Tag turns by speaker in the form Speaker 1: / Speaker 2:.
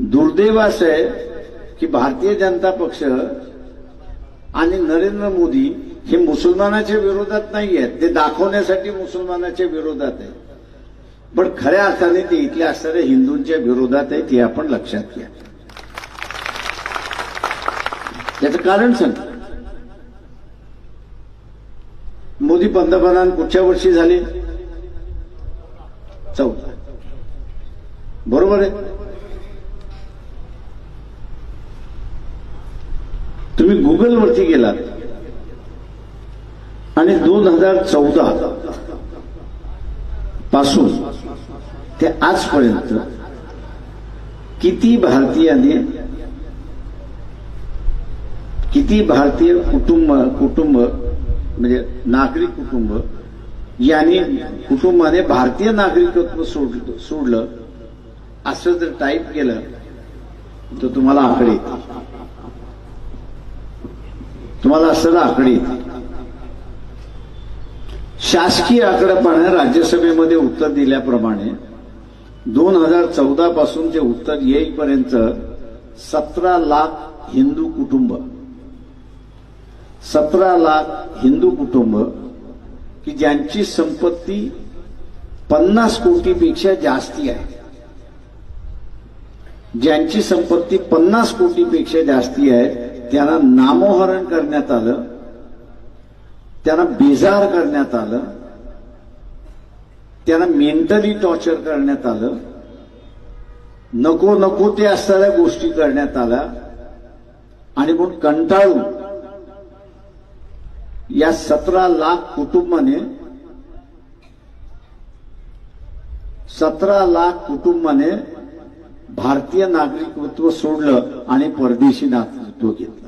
Speaker 1: दुर्दैव असं आहे की भारतीय जनता पक्ष आणि नरेंद्र मोदी हे मुसलमानाच्या विरोधात नाही आहेत. ते दाखवण्यासाठी मुसलमानाच्या विरोधात आहे पण खऱ्या अर्थाने ते इथल्या असणाऱ्या हिंदूंच्या विरोधात आहेत हे आपण लक्षात घ्या. त्याचं कारण सांग. मोदी पंतप्रधान कुठच्या वर्षी झाले? चौदा. बरोबर आहे? तुम्ही गुगलवरती गेलात. आणि दोन हजार चौदा पासून ते आजपर्यंत किती भारतीयांनी किती भारतीय कुटुंब कुटुंब म्हणजे नागरिक कुटुंब यांनी कुटुंबाने भारतीय नागरिकत्व सोडलं सोडलं. असं जर टाईप केलं तर तुम्हाला आकडे येतील. तुम्हाला असं आकडे येतील शासकीय आकडेपणा राज्यसभेमध्ये उत्तर दिल्याप्रमाणे दोन हजार चौदा पासून जे उत्तर येईपर्यंत सतरा लाख हिंदू कुटुंब. सतरा लाख हिंदू कुटुंब की ज्यांची संपत्ती पन्नास कोटीपेक्षा जास्ती आहे. ज्यांची संपत्ती पन्नास कोटीपेक्षा जास्ती आहे त्यांना नामोहरण करण्यात आलं त्यांना बेजार करण्यात आलं त्यांना मेंटली टॉर्चर करण्यात आलं नको नको ते असणाऱ्या गोष्टी करण्यात आल्या आणि म्हणून कंटाळून या सतरा लाख कुटुंबाने सतरा लाख कुटुंबाने भारतीय नागरिकत्व सोडलं आणि परदेशी नागरिकत्व घेतलं.